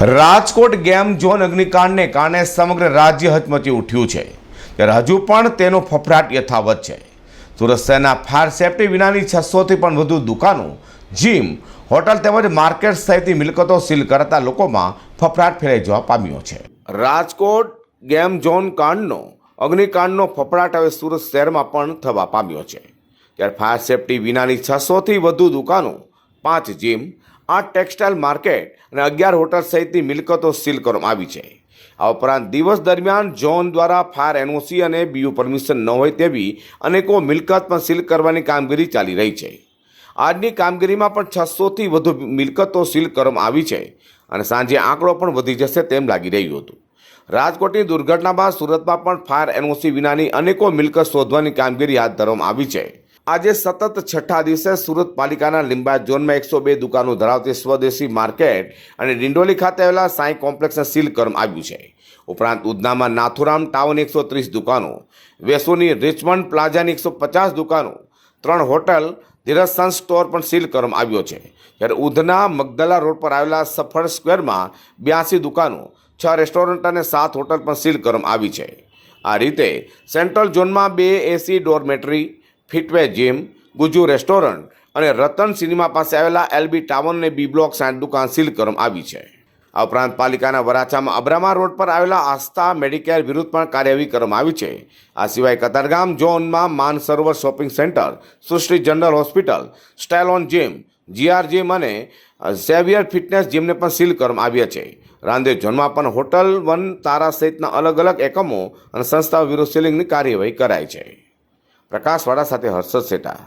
Rajkot game zone અગ્નિકાંડને કારણે સમગ્ર રાજ્ય હચમચી ઉઠ્યું છે. ત્યારે હજુ પણ તેનો ફફડાટ યથાવત છે. સુરત શહેરના ફાયર સેફટી વિનાની છસોથી પણ વધુ દુકાનો, જીમ, હોટલ તેમજ માર્કેટ સહિતની મિલકતો સીલ કરતા લોકોમાં ફફડાટ ફેલાઈ જવા પામ્યો છે. રાજકોટ ગેમ ઝોન કાંડનો, અગ્નિકાંડનો ફફડાટ હવે સુરત શહેરમાં પણ થવા પામ્યો છે. ત્યારે ફાયર સેફટી વિનાની છસોથી વધુ દુકાનો, પાંચ જીમ આઠ ટેક્સટાઇલ માર્કેટ અને અગિયાર હોટલ સહિતની મિલકતો સીલ કરવામાં આવી છે. આ ઉપરાંત દિવસ દરમિયાન ઝોન દ્વારા ફાયર એનઓસી અને બીયુ પરમિશન ન હોય તેવી અનેકો મિલકત પણ સીલ કરવાની કામગીરી ચાલી રહી છે. આજની કામગીરીમાં પણ છસોથી વધુ મિલકતો સીલ કરવામાં આવી છે અને સાંજે આંકડો પણ વધી જશે તેમ લાગી રહ્યું હતું. રાજકોટની દુર્ઘટના બાદ સુરતમાં પણ ફાયર એનઓસી વિનાની અનેકો મિલકત શોધવાની કામગીરી હાથ ધરવામાં આવી છે. આજે સતત છઠ્ઠા દિવસે સુરત પાલિકાના લીંબાયત ઝોનમાં એકસો બે દુકાનો ધરાવતી સ્વદેશી માર્કેટ અને ડિંડોલી ખાતે આવેલા સાંઈ કોમ્પ્લેક્સને સીલ કરવામાં આવ્યું છે. ઉપરાંત ઉધનામાં નાથુરામ ટાઉન એકસો ત્રીસ દુકાનો, વેસુની રિચમન્ડ પ્લાઝાની એકસો પચાસ દુકાનો, ત્રણ હોટલ, ધીરજ સન સ્ટોર પણ સીલ કરવામાં આવ્યો છે. જ્યારે ઉધના મગદલા રોડ પર આવેલા સફળ સ્ક્વેરમાં બ્યાસી દુકાનો, છ રેસ્ટોરન્ટ અને સાત હોટલ પણ સીલ કરવામાં આવી છે. આ રીતે સેન્ટ્રલ ઝોનમાં બે AC dormitory Fitway gym, Guju restaurant અને રતન સિનેમા પાસે આવેલા એલબી ટાવરને બી બ્લોક સાઠ દુકાન સીલ કરવામાં આવી છે. આ ઉપરાંત પાલિકાના વરાછામાં અબ્રામા રોડ પર આવેલા આસ્થા મેડિકેર વિરુદ્ધ પણ કાર્યવાહી કરવામાં આવી છે. આ સિવાય કતારગામ ઝોનમાં Maan Sarovar shopping centre Sushri general hospital, Stallone gym, GR gym અને સેવિયર ફિટનેસ જીમને પણ સીલ કરવામાં આવ્યા છે. રાંદેર ઝોનમાં પણ હોટલ વન તારા સહિતના અલગ અલગ એકમો અને સંસ્થાઓ વિરુદ્ધ સીલિંગની કાર્યવાહી કરાઈ છે. પ્રકાશવાળા સાથે હર્ષદ સેટા